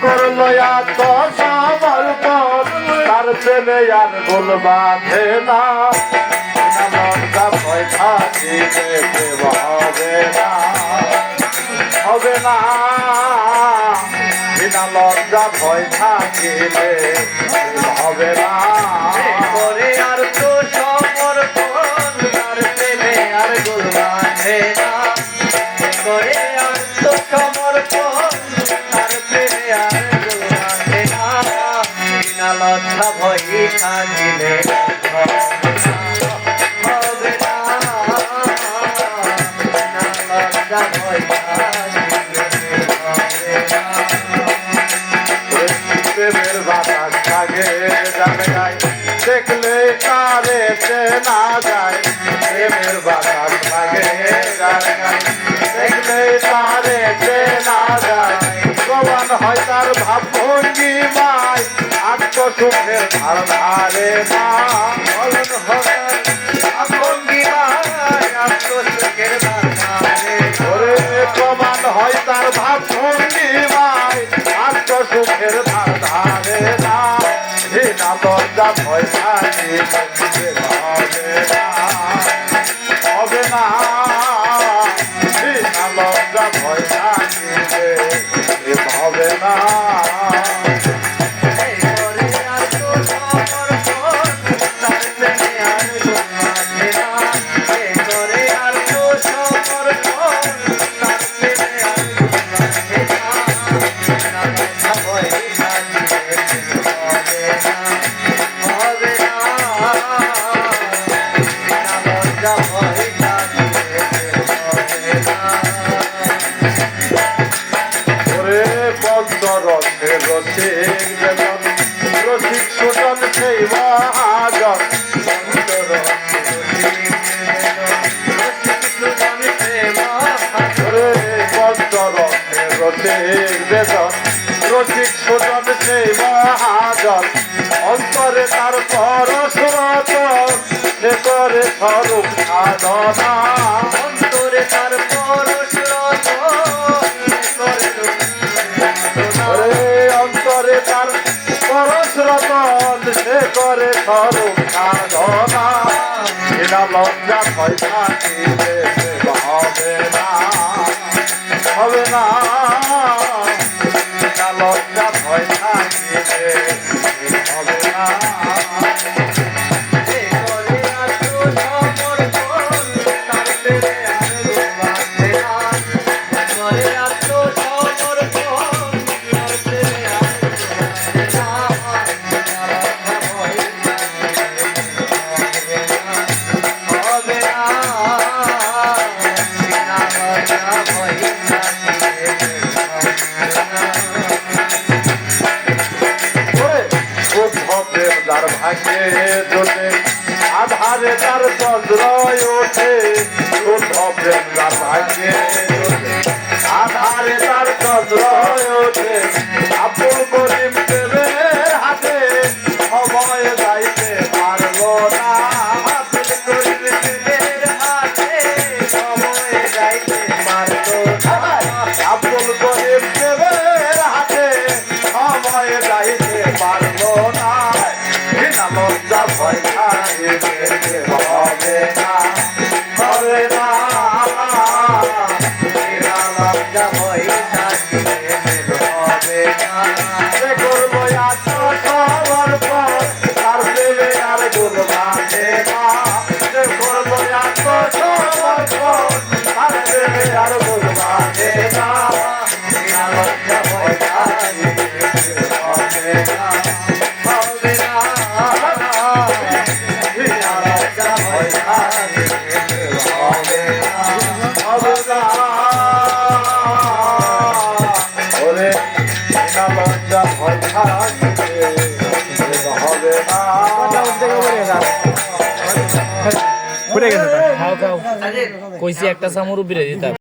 করল এত সমর্পণ তার প্রেমে আর গোল বাঁধে না। পয়সা প্রেম হবে না। হবে না। বিনা লজ্জা পয়সা থাকিলে হবে না। ভয় থাকিলে হবে না বিনা লজ্জা ভয় থাকিলে হবে না প্রেমের বাতাস লাগে জায়গায় দেখলে কারে চেনা যায় প্রেমের বাতাস লাগে জায়গায় দেখলে কারে চেনা যায় প্রমাণ হয় তার ভাব ভঙ্গি মায় আত্মসুখের ধার ধারে না। বলন হবে ভঙ্গিমায় আত্মসুখের বাধারে ওরে প্রমাণ হয় না। ভয় না ভয় বেদন। রসিক সুতন সেই মহাজন। অন্তরে তার পরশরত। সে করে স্বরূপ সাধনা। অন্তরে তার পরশরত। অন্তরে তার পরশ রতন সে করে স্বরূপ সাধনা। লজ্জা ভয় না হবে না। লজ্জা ভয় থাকিলে জোটে আধারে তার চন্দ্র ওঠে ভাগ্যে জোটে আধারে তার চন্দ্র ওঠে, আপন করিম প্রেমের হাতে। সময় যাইতে পারল না আপন করিম প্রেমের হাতে। সময় থাকিলে কইছি একটা সামুর উপরে দিতাম।